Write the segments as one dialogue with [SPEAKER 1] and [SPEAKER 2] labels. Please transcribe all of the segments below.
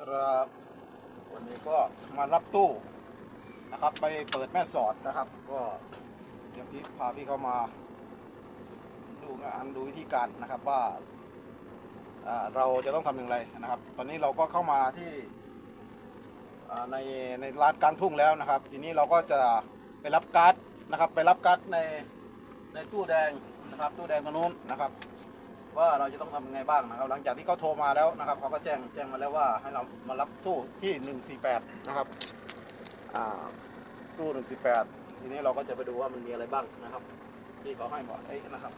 [SPEAKER 1] ครับวันนี้ก็มารับตู้นะครับ ไปเปิดแม่สอดนะครับ ก็เดี๋ยวพี่พาพี่เข้ามา ดูงานดูวิธีการนะครับว่าเราจะต้องทำอย่างไรนะครับ ตอนนี้เราก็เข้ามาที่ในในร้านกลางทุ่งแล้วนะครับ ทีนี้เราก็จะไปรับการ์ดนะครับ ไปรับการ์ดในในตู้แดงนะครับ ตู้แดงตรงนู้นนะครับ ว่าเราจะต้องทำยังไงบ้างนะครับ หลังจากที่เขาโทรมาแล้วนะครับเขาก็แจ้งแจ้งมาแล้วว่าให้เรามารับตู้ที่ 148 นะครับอ่าตู้ 148 ทีนี้เราก็จะไปดูว่ามันมีอะไรบ้างนะครับ ที่เขาให้บอกไอ้นะครับ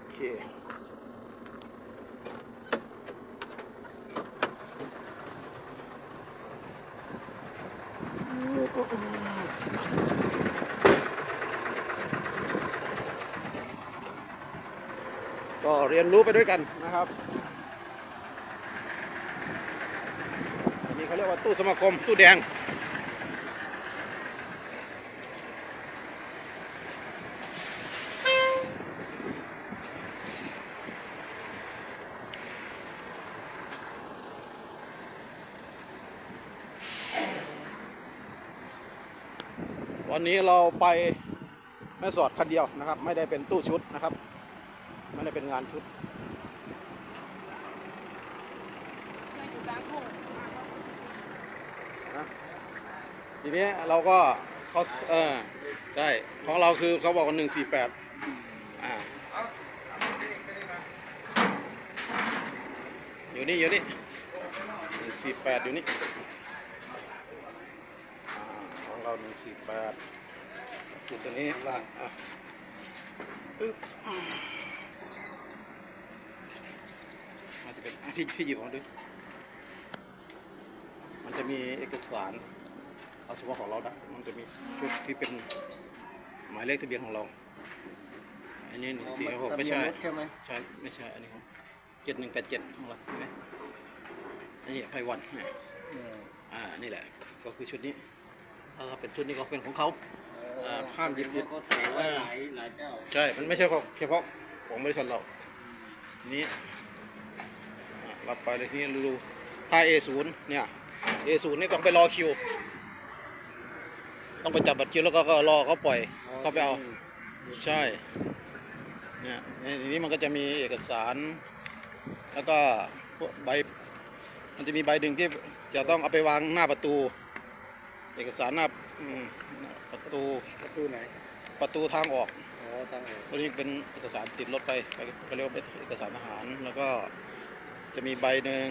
[SPEAKER 1] โอเค ก็เรียนรู้ไปด้วยกันนะครับอันนี้เขาเรียกว่าตู้สมาคมตู้แดงวันนี้เราไปแม่สอดคันเดียวนะครับ ไม่ได้เป็นตู้ชุดนะครับ ไม่ได้เป็นงานชุดทีนี้เราก็เขาเออใช่ของเราคือเขาบอกว่าหนึ่งสี่แปดอ่าอยู่นี่อยู่นี่หนึ่งสี่แปดอยู่นี่อ่าของเราหนึ่งสี่แปดจุดตัวนี้ล่างอะอึ๊บ มันจะเป็นอะพี่พี่หยิบออกมาดูมันจะมีเอกสารเอาเฉพาะของเราได้มันจะมีชุดที่เป็นหมายเลขทะเบียนของเรา อันนี้หนึ่งสี่หกไม่ใช่
[SPEAKER 2] ใช่ไหม
[SPEAKER 1] ใช่ไม่ใช่อันนี้ของเจ็ดหนึ่งแปดเจ็ดของเราใช่ไหมอันนี้ไพวันเนี่ยอ่านี่แหละก็คือชุดนี้ ถ้าเป็นชุดนี้ก็เป็นของเขาอ่าห้ามหยิบหยิบ
[SPEAKER 2] ก็ใส่ไว้หลายหลายเจ้า
[SPEAKER 1] ใช่ มันไม่ใช่ของเฉพาะของบริษัทเรานี้อะ รับไปเลยที่นี่ดูถ้า A0 เนี่ย A0 นี่ต้องไปรอคิว ต้องไปจับบัตรคิวแล้วก็ก็รอเขาปล่อยเขาไปเอา ใช่ เนี่ยในนี้มันก็จะมีเอกสาร แล้วก็พวกใบ มันจะมีใบดึงที่จะต้องเอาไปวางหน้าประตู เอกสารหน้าอืมหน้าประตู
[SPEAKER 2] ประตูไหน
[SPEAKER 1] ประตูทางออก
[SPEAKER 2] อ๋อทางออก
[SPEAKER 1] ตัวนี้เป็นเอกสารติดรถไป ไปก็เรียกว่าเป็นเอกสารทหาร แล้วก็ จะมีใบหนึ่ง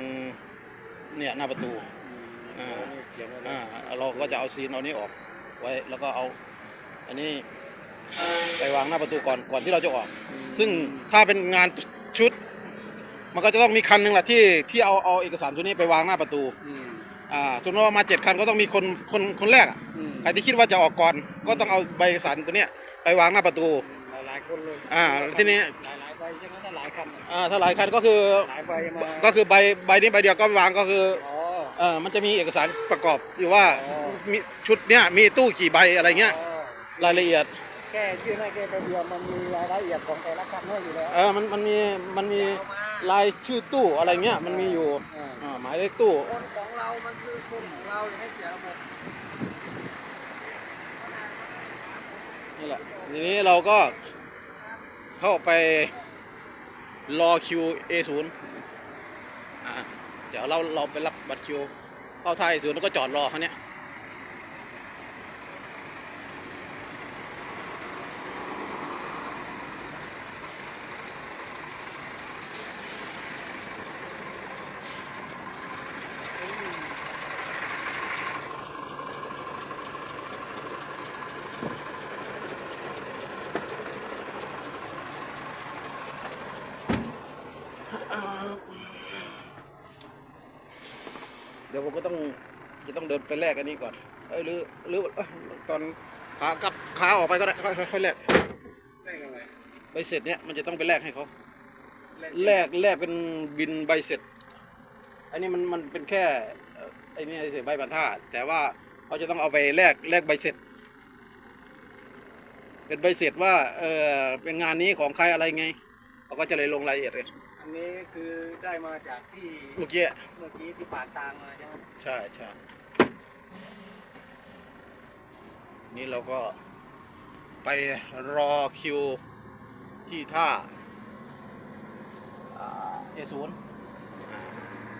[SPEAKER 1] เนี่ยหน้าประตู
[SPEAKER 2] อืม
[SPEAKER 1] อ่า
[SPEAKER 2] นี่เขียนไว้
[SPEAKER 1] อ่า
[SPEAKER 2] แล้ว
[SPEAKER 1] เราก็จะเอาซีนเอานี้ออกไว้แล้วก็เอาอันนี้ไปวางหน้าประตูก่อนก่อนที่เราจะออก ซึ่งถ้าเป็นงานชุด มันก็จะต้องมีคันหนึ่งแหละที่ที่เอาเอาเอกสารตัวนี้ไปวางหน้าประตู
[SPEAKER 2] อืม
[SPEAKER 1] อ่าสมมติว่ามาเจ็ดคันก็ต้องมีคนคนคนแรกอะ
[SPEAKER 2] อืม
[SPEAKER 1] ใครที่คิดว่าจะออกก่อน ก็ต้องเอาใบเอกสารตัวเนี้ยไปวางหน้าประตู
[SPEAKER 2] หลายหลายคนเลย
[SPEAKER 1] อ่าทีนี้
[SPEAKER 2] หลายหลายใบใช่ไหมถ้าหลายคันน่ะ
[SPEAKER 1] อ่าถ้าหลายคันก็คือ
[SPEAKER 2] หลายใบมา
[SPEAKER 1] ก็คือใบใบนี้ใบเดียวก็วางก็คือ
[SPEAKER 2] อ๋อ
[SPEAKER 1] เออมันจะมีเอกสารประกอบอยู่ว่า
[SPEAKER 2] อ๋อ
[SPEAKER 1] มีชุดเนี้ยมีตู้กี่ใบอะไรเงี้ย
[SPEAKER 2] อ๋อ
[SPEAKER 1] รายละเอียด
[SPEAKER 2] แค่ยื่นให้แค่ใบเดียวมันมีรายละเอียดของแต่ละคันให้อยู่แล้ว
[SPEAKER 1] เออมันมันมีมันมีลายชื่อตู้อะไรเงี้ยมันมีอยู่
[SPEAKER 2] อ่า
[SPEAKER 1] อ่าหมายเลขตู้
[SPEAKER 2] คนของเรา มันคือคนของเราอย่าให้เสียระบบ
[SPEAKER 1] นี่แหละทีนี้เราก็เข้าไป รอคิว A0 อ่าเดี๋ยวเราเราไปรับบัตรคิวเข้าท่า A0 แล้วก็จอดรอเขาเนี้ย ดี๋ยวผมก็ต้องจะต้องเดินไปแลกอันนี้ก่อนเอ้ยหรือหรือเอ้ยตอนขากลับขาออกไปก็ได้ค่อยค่อยค่อยแลก
[SPEAKER 2] ได้กันไหม
[SPEAKER 1] ใบเสร็จเนี้ยมันจะต้องไปแลกให้เขาแลกแลกเป็นบินใบเสร็จ อันนี้มันมันเป็นแค่เอ่อไอ้นี่เฉยใบบรรทัดแต่ว่าเขาจะต้องเอาไปแลกแลกใบเสร็จ เป็นใบเสร็จว่าเออเป็นงานนี้ของใครอะไรไงเขาก็จะเลยลงรายละเอียดเลย
[SPEAKER 2] อันนี้คือได้มาจากที่
[SPEAKER 1] เมื่อกี้
[SPEAKER 2] เมื่อกี้ที่ปาดตางมาใช่ไหม
[SPEAKER 1] ใช่ใช่นี่เราก็ไปรอคิวที่ท่าเอศูนย์